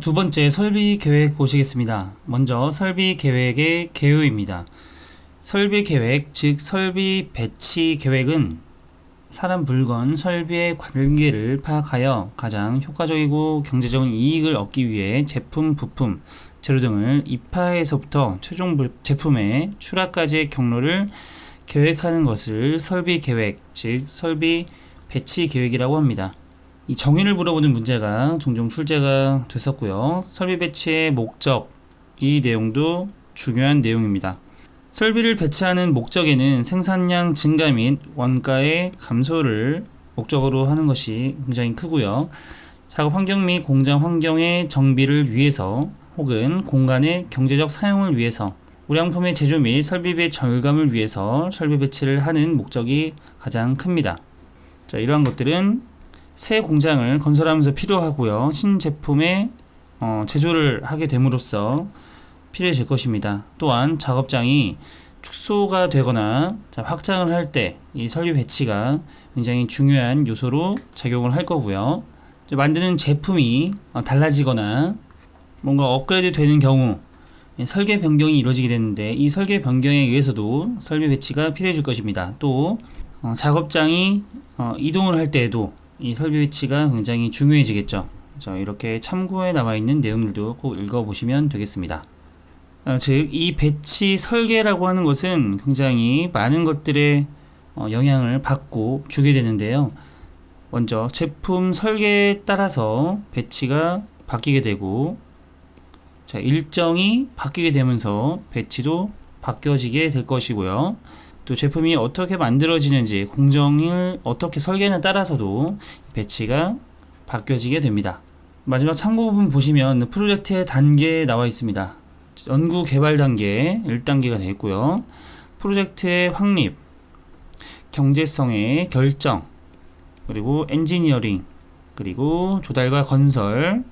두 번째 설비 계획 보시겠습니다. 먼저 설비 계획의 개요입니다. 설비 계획, 즉 설비 배치 계획은 사람 물건 설비의 관계를 파악하여 가장 효과적이고 경제적인 이익을 얻기 위해 제품, 부품, 재료 등을 입하에서부터 최종 물- 제품의 출하까지의 경로를 계획하는 것을 설비 계획, 즉 설비 배치 계획이라고 합니다. 이 정의를 물어보는 문제가 종종 출제가 됐었고요. 설비 배치의 목적, 이 내용도 중요한 내용입니다. 설비를 배치하는 목적에는 생산량 증가 및 원가의 감소를 목적으로 하는 것이 굉장히 크고요. 작업 환경 및 공장 환경의 정비를 위해서 혹은 공간의 경제적 사용을 위해서 우량품의 제조 및 설비의 절감을 위해서 설비 배치를 하는 목적이 가장 큽니다. 자, 이러한 것들은 새 공장을 건설하면서 필요하고요. 신제품의 어, 제조를 하게 됨으로써 필요해질 것입니다. 또한 작업장이 축소가 되거나 자, 확장을 할 때 이 설비 배치가 굉장히 중요한 요소로 작용을 할 거고요. 만드는 제품이 어, 달라지거나 뭔가 업그레이드 되는 경우 예, 설계 변경이 이루어지게 되는데 이 설계 변경에 의해서도 설비 배치가 필요해질 것입니다. 또 어, 작업장이 어, 이동을 할 때에도 이 설비 배치가 굉장히 중요해지겠죠. 자, 이렇게 참고에 나와 있는 내용들도 꼭 읽어보시면 되겠습니다. 어, 즉, 이 배치 설계라고 하는 것은 굉장히 많은 것들의 어, 영향을 받고 주게 되는데요. 먼저 제품 설계에 따라서 배치가 바뀌게 되고, 자, 일정이 바뀌게 되면서 배치도 바뀌어지게 될 것이고요. 또 제품이 어떻게 만들어지는지, 공정을 어떻게 설계하느냐에 따라서도 배치가 바뀌어지게 됩니다. 마지막 참고 부분 보시면 프로젝트의 단계에 나와 있습니다. 연구 개발 단계 1단계가 되어 있고요. 프로젝트의 확립, 경제성의 결정, 그리고 엔지니어링, 그리고 조달과 건설, 네,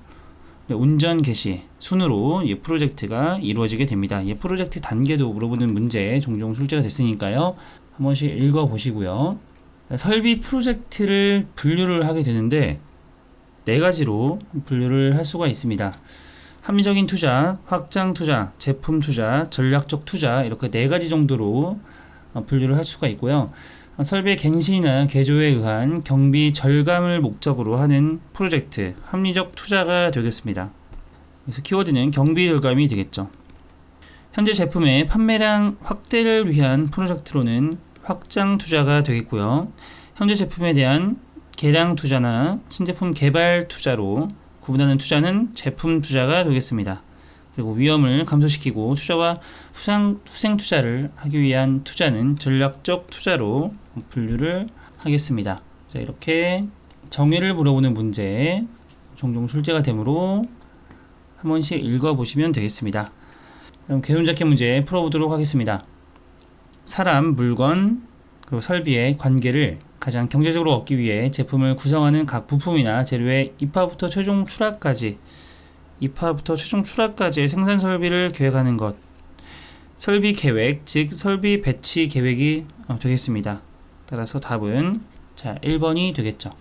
운전 개시 순으로 이 프로젝트가 이루어지게 됩니다. 이 프로젝트 단계도 물어보는 문제 종종 출제가 됐으니까요. 한 번씩 읽어 보시고요. 설비 프로젝트를 분류를 하게 되는데 네 가지로 분류를 할 수가 있습니다. 합리적인 투자, 확장 투자, 제품 투자, 전략적 투자 이렇게 네 가지 정도로 어, 분류를 할 수가 있고요. 어, 설비의 갱신이나 개조에 의한 경비 절감을 목적으로 하는 프로젝트, 합리적 투자가 되겠습니다. 그래서 키워드는 경비 절감이 되겠죠. 현재 제품의 판매량 확대를 위한 프로젝트로는 확장 투자가 되겠고요. 현재 제품에 대한 개량 투자나 신제품 개발 투자로 구분하는 투자는 제품 투자가 되겠습니다. 그리고 위험을 감소시키고 투자와 후상, 후생 투자를 하기 위한 투자는 전략적 투자로 분류를 하겠습니다. 자, 이렇게 정의를 물어보는 문제 종종 출제가 되므로 한 번씩 읽어보시면 되겠습니다. 그럼 개론잡기 문제 풀어보도록 하겠습니다. 사람, 물건, 그리고 설비의 관계를 가장 경제적으로 얻기 위해 제품을 구성하는 각 부품이나 재료의 입하부터 최종 출하까지 입하부터 최종 출하까지의 생산 설비를 계획하는 것 설비 계획 즉 설비 배치 계획이 어, 되겠습니다. 따라서 답은 자 1번이 되겠죠.